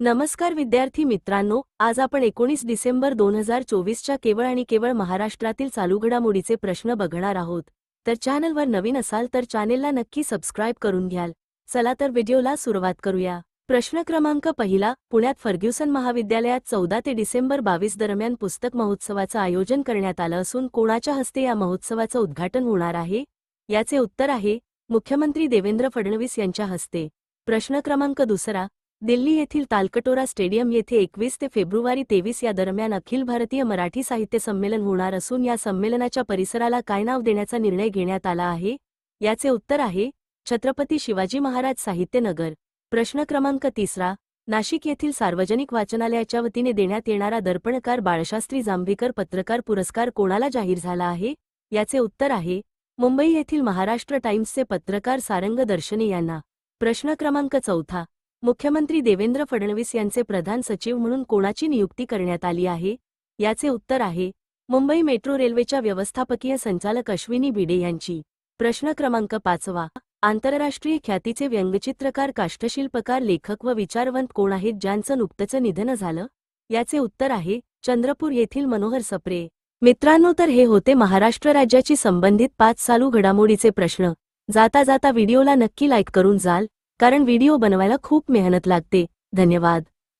नमस्कार विद्यार्थी मित्रांनो आज आपण एकोणीस डिसेंबर दोन हजार चोवीसच्या केवळ आणि केवळ महाराष्ट्रातील चालू घडामोडीचे प्रश्न बघणार आहोत. तर चॅनलवर नवीन असाल तर चॅनेलला नक्की सबस्क्राईब करून घ्याल. चला तर व्हिडिओला सुरुवात करूया. प्रश्न क्रमांक पहिला पुण्यात फर्ग्युसन महाविद्यालयात चौदा ते डिसेंबर बावीस दरम्यान पुस्तक महोत्सवाचं आयोजन करण्यात आलं असून कोणाच्या हस्ते या महोत्सवाचं उद्घाटन होणार आहे? याचे उत्तर आहे मुख्यमंत्री देवेंद्र फडणवीस यांच्या हस्ते. प्रश्न क्रमांक दुसरा दिल्ली येथील तालकटोरा स्टेडियम येथे एकवीस ते फेब्रुवारी तेवीस या दरम्यान अखिल भारतीय मराठी साहित्य संमेलन होणार असून या संमेलनाच्या परिसराला काय नाव देण्याचा निर्णय घेण्यात आला आहे? याचे उत्तर आहे छत्रपती शिवाजी महाराज साहित्य नगर. प्रश्न क्रमांक तिसरा नाशिक येथील सार्वजनिक वाचनालयाच्या वतीने देण्यात येणारा दर्पणकार बाळशास्त्री जांभेकर पत्रकार पुरस्कार कोणाला जाहीर झाला आहे? याचे उत्तर आहे मुंबई येथील महाराष्ट्र टाइम्सचे पत्रकार सारंग दर्शने यांना. प्रश्न क्रमांक चौथा मुख्यमंत्री देवेंद्र फडणवीस यांचे प्रधान सचिव म्हणून कोणाची नियुक्ती करण्यात आली आहे? याचे उत्तर आहे मुंबई मेट्रो रेल्वेच्या व्यवस्थापकीय संचालक अश्विनी भिडे यांची. प्रश्न क्रमांक पाचवा. आंतरराष्ट्रीय ख्यातीचे व्यंगचित्रकार काष्ठशिल्पकार लेखक व विचारवंत कोण आहेत? ज्यांचं नुकतंच निधन झालं? याचे उत्तर आहे चंद्रपूर येथील मनोहर सप्रे. मित्रांनो तर हे होते महाराष्ट्र राज्याची संबंधित पाच चालू घडामोडीचे प्रश्न. जाता जाता व्हिडिओला नक्की लाईक करून जाल. कारण व्हिडिओ बनवायला खूप मेहनत लागते. धन्यवाद.